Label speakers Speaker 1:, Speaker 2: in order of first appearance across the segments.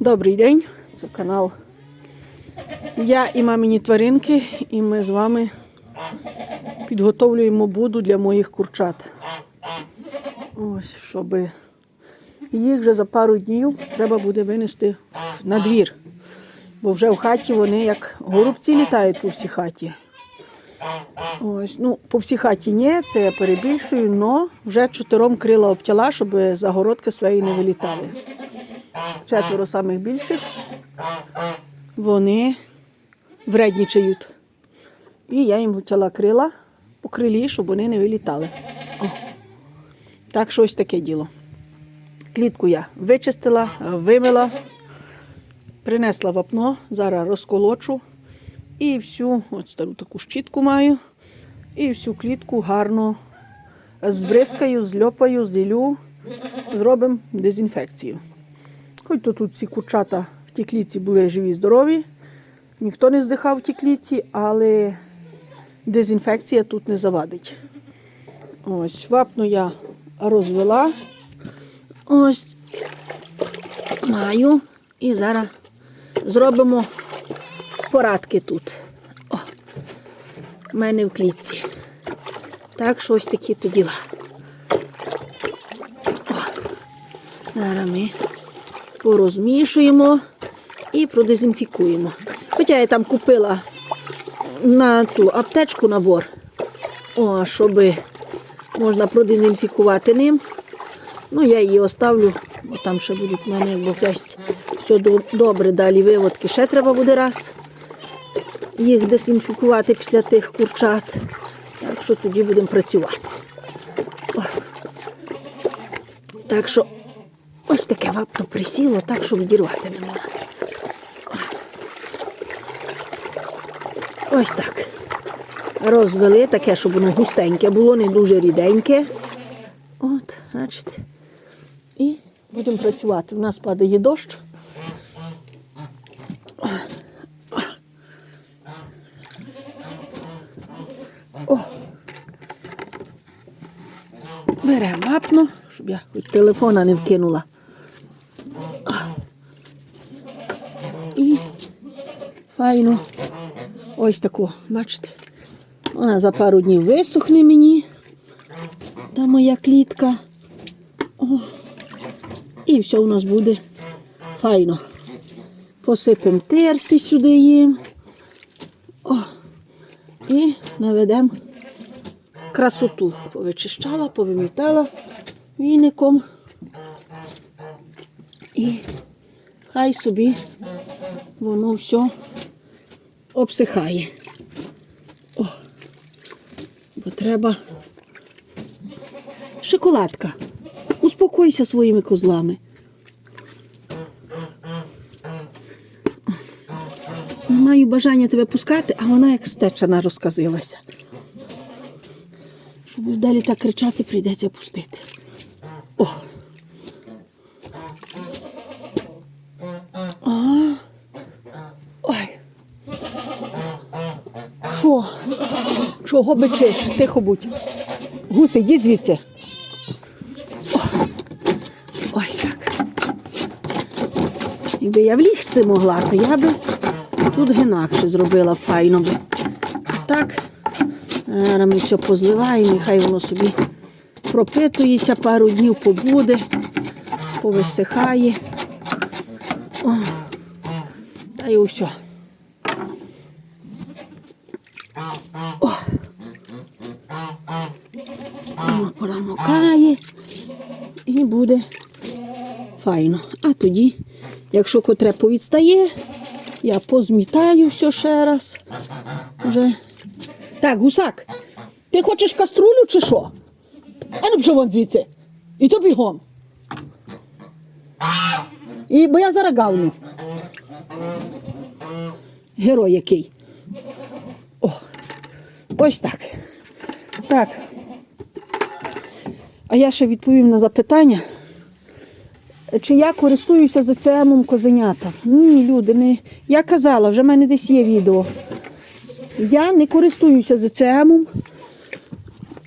Speaker 1: Добрий день, це канал. Я і мамині тваринки, і ми з вами підготовлюємо буду для моїх курчат. Ось, щоб їх вже за пару днів треба буде винести на двір. Бо вже в хаті вони як голубці літають по всій хаті. Ось, ну, по всій хаті ні, це я перебільшую, але вже чотиром крила обтяла, щоб загородки свої не вилітали. Четверо самих більших. Вони вреднічають. І я їм втяла крила по крилі, щоб вони не вилітали. О. Так що ось таке діло. Клітку я вичистила, вимила, принесла вапно, зараз розколочу. І всю, от стару таку щітку маю, і всю клітку гарно збризкаю, зльопаю, зділю, зробимо дезінфекцію. Хоч то тут ці курчата в тій клітці були живі, здорові, ніхто не здихав в тій клітці, але дезінфекція тут не завадить. Ось, вапно я розвела. Ось маю. І зараз зробимо порадки тут. О, в мене в клітці. Так що ось такі то діла. О, зараз ми порозмішуємо і продезінфікуємо. Хоча я там купила на ту аптечку набор, о, щоб можна продезінфікувати ним. Ну, я її оставлю, бо там ще будуть в мене, як Бог дасть, все добре. Далі виводки ще треба буде раз їх дезінфікувати після тих курчат. Так що тоді будемо працювати. О. Так що ось таке вапно присіло, так що відірвати не можна. Ось так. Розвели таке, щоб воно густеньке було, не дуже ріденьке. От, бачите. І будемо працювати. У нас падає дощ. О. Беремо вапно, щоб я хоч телефона не вкинула. Файно. Ось таку, бачите. Вона за пару днів висохне мені. Та моя клітка. О. І все у нас буде файно. Посипемо терсі сюди їм. О. І наведемо красоту. Повичищала, повимітала віником. І хай собі воно все обсихає. О, бо треба. Шоколадка. Успокойся своїми козлами. Маю бажання тебе пускати, а вона як стечена розказилася. Щоб далі так кричати, прийдеться пустити. О. А. Ой. Що? Чого бичиш? Тихо будь. Гуси, йдіть звідси. Ось так. Якби я в лігці могла, то я би тут гинакше зробила файно би. Так. Зараз ми все позливаємо, і хай воно собі пропитується, пару днів побуде, повисихає. О. Та й усе. Воно промокає і буде файно. А тоді, якщо котре повідстає, я позмітаю все ще раз. Вже. Так, гусак, ти хочеш каструлю чи що? А ну пішов вон звідси. І то бігом. І, бо я зараз гавлю. Герой який. О, ось так. Так. А я ще відповім на запитання. Чи я користуюся ЗЦМом козенята? Ні, люди, не. Я казала, вже в мене десь є відео. Я не користуюся ЗЦМом,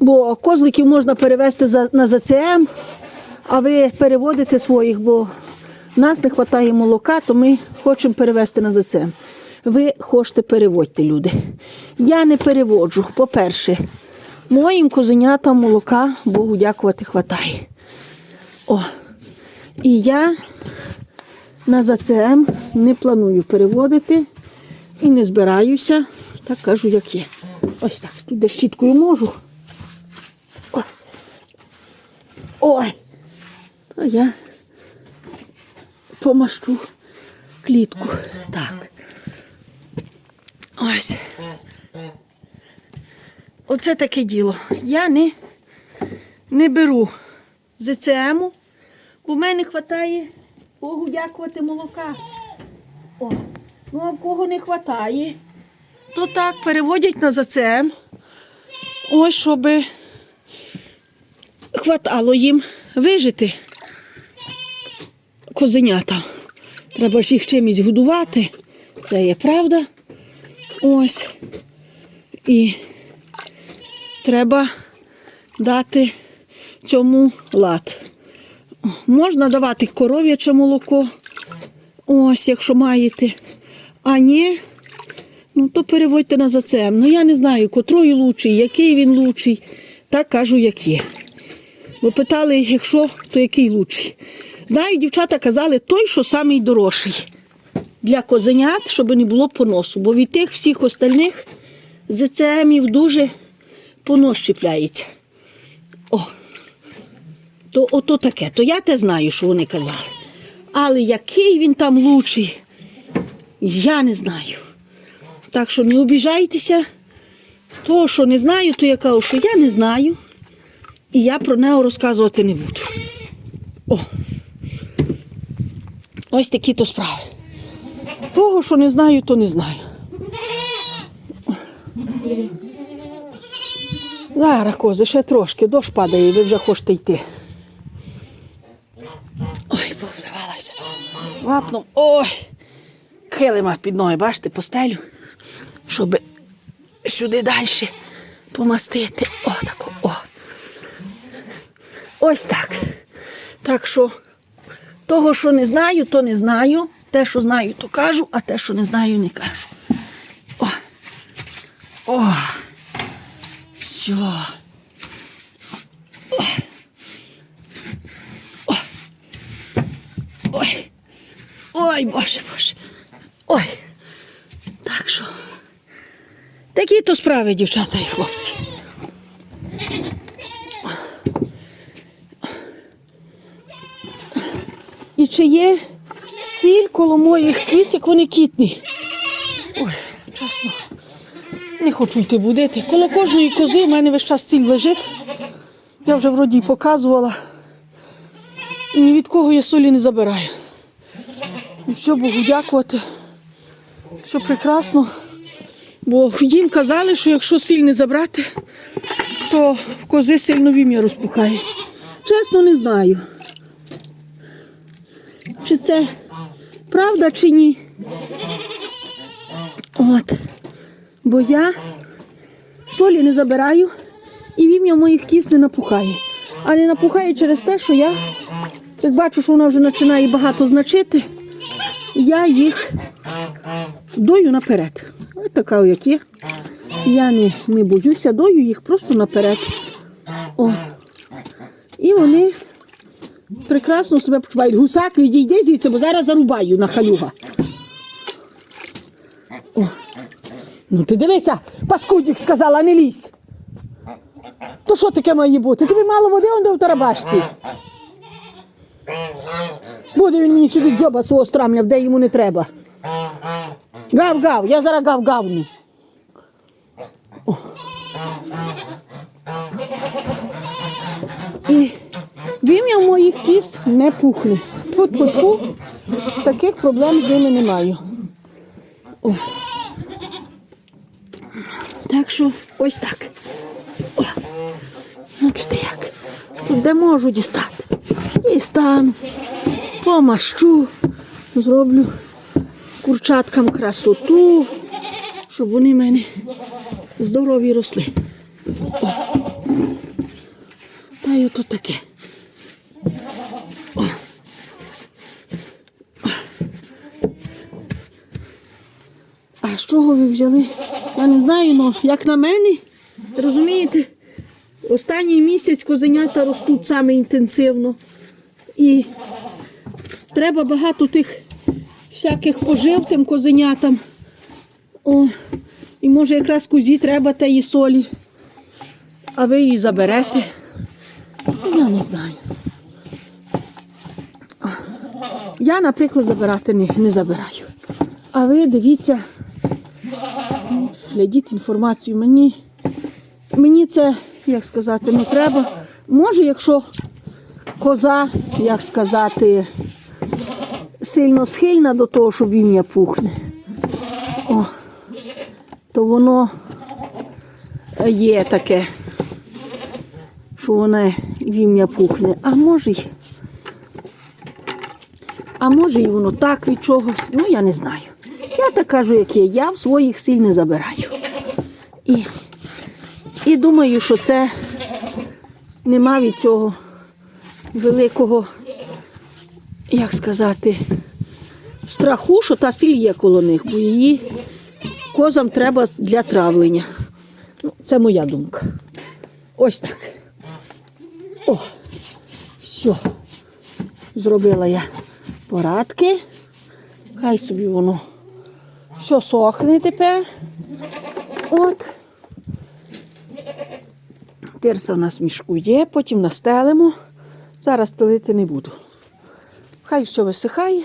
Speaker 1: бо козликів можна перевести на ЗЦМ, а ви переводите своїх, бо нас не вистачає молока, то ми хочемо перевести на ЗЦМ. Ви хочете переводьте, люди. Я не переводжу. По-перше, моїм козенятам молока, Богу дякувати, хватає. О. І я на ЗЦМ не планую переводити і не збираюся. Так кажу, як є. Ось так. Тут де щіткою можу. Ой. А я помащу клітку. Так. Ось. Оце таке діло. Я не, не беру ЗЦМу, бо в мене вистачає, Богу дякувати, молока. О, ну а в кого не вистачає, то так переводять на ЗЦМ. Ось, щоб хватало їм вижити козенята. Треба ж їх чимось годувати. Це є правда. Ось. І треба дати цьому лад. Можна давати коров'яче молоко, ось, якщо маєте. А ні, ну то переводьте на ЗЦМ. Ну я не знаю, котрий лучший, який він лучший. Так кажу, як є. Ви питали, якщо, то який лучший. Знаю, дівчата казали, той, що самий дорожчий для козенят, щоб не було поносу. Бо від тих всіх остальних ЗЦМів дуже понос чіпляється. О, то ото таке. То я те знаю, що вони казали. Але який він там лучший, я не знаю. Так що не обіжайтеся. То, що не знаю, то я кажу, що я не знаю. І я про нього розказувати не буду. О. Ось такі то справи. Того, що не знаю, то не знаю. Зараз, кози, ще трошки, дощ падає, і ви вже хочете йти. Ой, повливалася. Вапном. Ой! Килима під ноги, бачите, постелю, щоб сюди далі помастити. О, тако, о. Ось так. Так що того, що не знаю, то не знаю. Те, що знаю, то кажу, а те, що не знаю, не кажу. О. О. Все. Ой. Ой, Боже, Боже. Ой. Так що. Такі то справи, дівчата і хлопці. І чи є сіль коло моїх кісік, вони кітні. Не хочу йти будити. Коло кожної кози в мене весь час сіль лежить. Я вже вроді показувала. Ні від кого я солі не забираю. І все Богу дякувати. Все прекрасно. Бо їм казали, що якщо сіль не забрати, то кози сильно вім'я розпухає. Чесно, не знаю. Чи це правда чи ні? От. Бо я солі не забираю і вім'я моїх кіс не напухає. А не напухає через те, що я, як бачу, що вона вже починає багато значити, я їх дою наперед. Ось така, як є. Я не, не боюся, дою їх просто наперед. О. І вони прекрасно себе почувають. Гусак, відійди звідси, бо зараз зарубаю на халюга. О. Ну ти дивися, паскудник сказала, не лізь. То що таке має бути? Тобі мало води он в тарабашці. Буде він мені сюди дзьоба свого страмляв, де йому не треба. Гав-гав, я зараз гав-гавну. І вім'я моїх кіс не пухне. Тут-тут-тут таких проблем з ними немає. О. Так що ось так. О, Бачите як? Тут де можу дістати. Дістану, помащу, зроблю курчаткам красоту, щоб вони мене здорові росли. О. Та й ото таке. А з чого ви взяли? Я не знаю, але як на мене, розумієте, останній місяць козенята ростуть саме інтенсивно. І треба багато тих всяких пожив тим козенятам. О, і може якраз козі треба тієї солі, а ви її заберете. Ну, Я не знаю. Я, наприклад, забирати не, не забираю. А ви дивіться, ну, глядіть інформацію. Мені, мені це, як сказати, не треба. Може, якщо коза, як сказати, сильно схильна до того, що вім'я пухне, о, то воно є таке, що вона вім'я пухне. А може й. А може і воно так від чогось, ну я не знаю. Я так кажу, як є. Я в своїх силь не забираю. І, і думаю, що це нема від цього великого, як сказати, страху, що та сіль є коло них, бо її козам треба для травлення. Ну, це моя думка. Ось так. О, все. Зробила я порадки. Хай собі воно все сохне тепер. От. Тирса в нас в мішку є, потім настелимо. Зараз стелити не буду. Хай все висихає.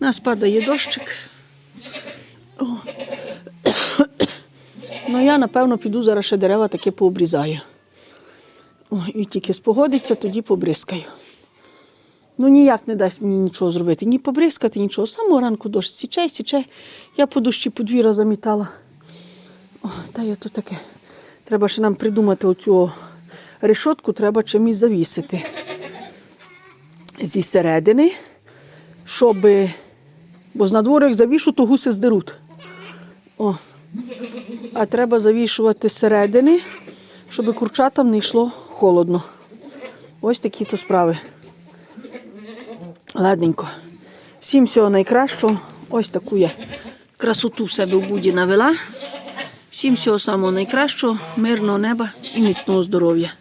Speaker 1: У нас падає дощик. О. Ну, я, напевно, піду зараз ще дерева таке пообрізаю. О, і тільки спогодиться, тоді побризкаю. Ну ніяк не дасть мені нічого зробити. Ні побризкати, нічого. Самого ранку дощ січе, січе. Я по дощі подвір'я замітала. О, та й ото таке. Треба ще нам придумати оцю решотку, треба чимось завісити зі середини, щоб. Бо з надвору, як завішу, то гуси здеруть. О. А треба завішувати зсередини, щоб курчатам не йшло холодно. Ось такі то справи. Ладненько. Всім всього найкращого. Ось таку я красоту в себе в буді навела. Всім всього самого найкращого, мирного неба і міцного здоров'я.